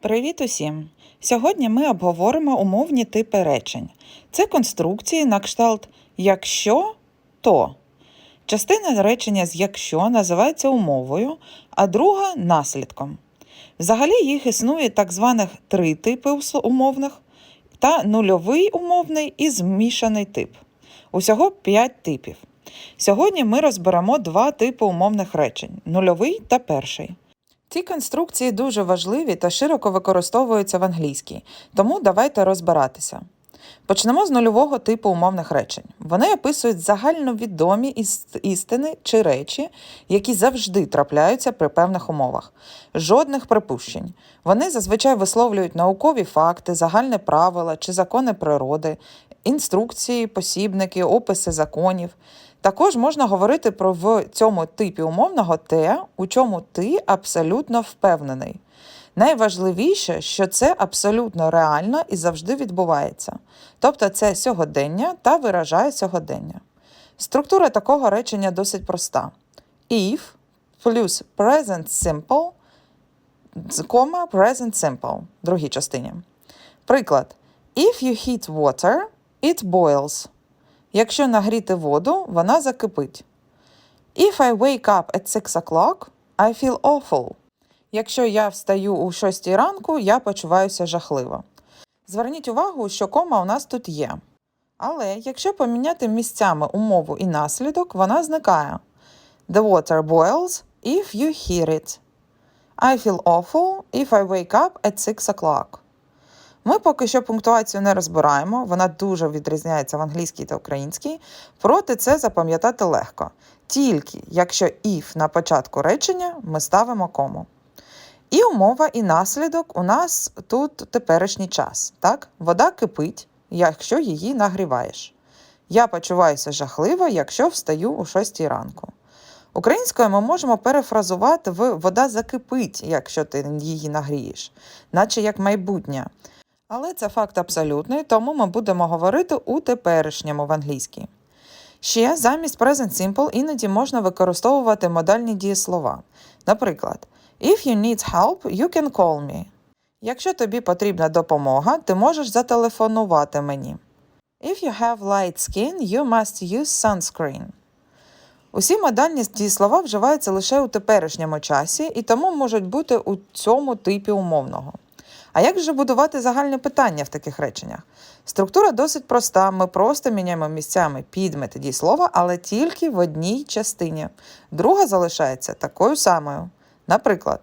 Привіт усім! Сьогодні ми обговоримо умовні типи речень. Це конструкції на кшталт якщо то. Частина речення з якщо називається умовою, а друга наслідком. Взагалі їх існує так званих три типи умовних та нульовий умовний і змішаний тип. Усього п'ять типів. Сьогодні ми розберемо два типи умовних речень нульовий та перший. Ці конструкції дуже важливі та широко використовуються в англійській, тому давайте розбиратися. Почнемо з нульового типу умовних речень. Вони описують загальновідомі істини чи речі, які завжди трапляються при певних умовах. Жодних припущень. Вони зазвичай висловлюють наукові факти, загальні правила чи закони природи, інструкції, посібники, описи законів. Також можна говорити про в цьому типі умовного те, у чому ти абсолютно впевнений. Найважливіше, що це абсолютно реально і завжди відбувається. Тобто це сьогодення та виражає сьогодення. Структура такого речення досить проста: if плюс present simple, кома present simple, в другій частині. Приклад: If you heat water, it boils. Якщо нагріти воду, вона закипить. If I wake up at 6 o'clock, I feel awful. Якщо я встаю у 6 ранку, я почуваюся жахливо. Зверніть увагу, що кома у нас тут є. Але якщо поміняти місцями умову і наслідок, вона зникає. The water boils if you hear it. I feel awful if I wake up at 6 o'clock. Ми поки що пунктуацію не розбираємо, вона дуже відрізняється в англійській та українській, проте це запам'ятати легко. Тільки якщо if на початку речення ми ставимо кому. І умова, і наслідок у нас тут теперішній час. Так? Вода кипить, якщо її нагріваєш. Я почуваюся жахливо, якщо встаю о 6 ранку. Українською ми можемо перефразувати в вода закипить, якщо ти її нагрієш, наче як майбутнє. Але це факт абсолютний, тому ми будемо говорити у теперішньому в англійській. Ще замість present simple іноді можна використовувати модальні дієслова. Наприклад, If you need help, you can call me. Якщо тобі потрібна допомога, ти можеш зателефонувати мені. If you have light skin, you must use sunscreen. Усі модальні дієслова вживаються лише у теперішньому часі і тому можуть бути у цьому типі умовного. А як же будувати загальне питання в таких реченнях? Структура досить проста. Ми просто міняємо місцями підмети дієслова, але тільки в одній частині. Друга залишається такою самою. Наприклад,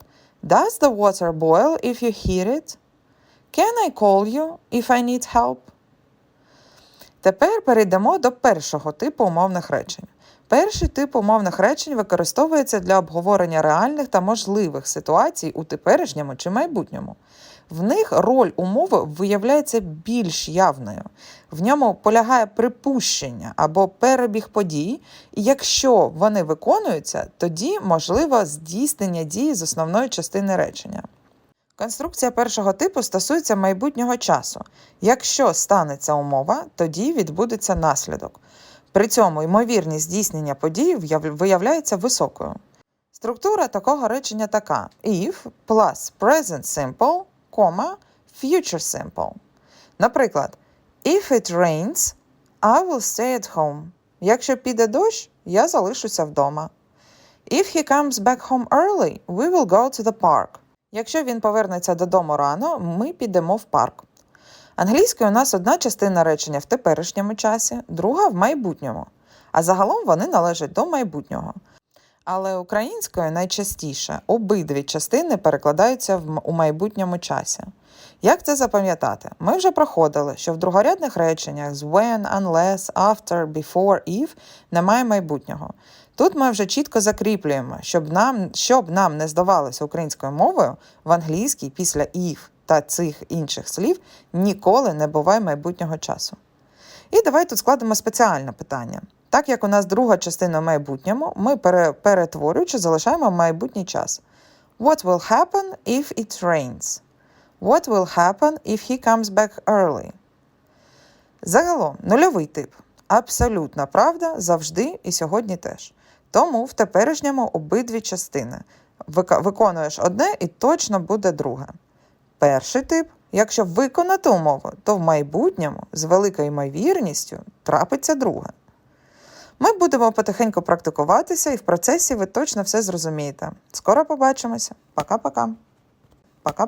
Does the water boil if you heat it? Can I call you if I need help? Тепер перейдемо до першого типу умовних речень. Перший тип умовних речень використовується для обговорення реальних та можливих ситуацій у теперішньому чи майбутньому. В них роль умови виявляється більш явною. В ньому полягає припущення або перебіг подій, і якщо вони виконуються, тоді можливо здійснення дії з основної частини речення. Конструкція першого типу стосується майбутнього часу. Якщо станеться умова, тоді відбудеться наслідок. При цьому ймовірність здійснення подій виявляється високою. Структура такого речення така: if plus present simple, comma, future simple. Наприклад, if it rains, I will stay at home. Якщо піде дощ, я залишуся вдома. If he comes back home early, we will go to the park. Якщо він повернеться додому рано, ми підемо в парк. Англійською у нас одна частина речення в теперішньому часі, друга в майбутньому, а загалом вони належать до майбутнього. Але українською найчастіше обидві частини перекладаються в у майбутньому часі. Як це запам'ятати? Ми вже проходили, що в другорядних реченнях з when, unless, after, before, if немає майбутнього. Тут ми вже чітко закріплюємо, щоб нам, щоб нам не здавалося українською мовою, в англійській після if та цих інших слів ніколи не буває майбутнього часу. І давай тут складемо спеціальне питання. Так як у нас друга частина в майбутньому, ми перетворюючи залишаємо майбутній час. What will happen if it rains? What will happen if he comes back early? Загалом, нульовий тип. Абсолютна правда завжди і сьогодні теж. Тому в теперішньому обидві частини. Виконуєш одне і точно буде друге. Перший тип якщо виконати умову, то в майбутньому з великою ймовірністю трапиться друге. Ми будемо потихеньку практикуватися, і в процесі ви точно все зрозумієте. Скоро побачимося. Пока-пока. Пока.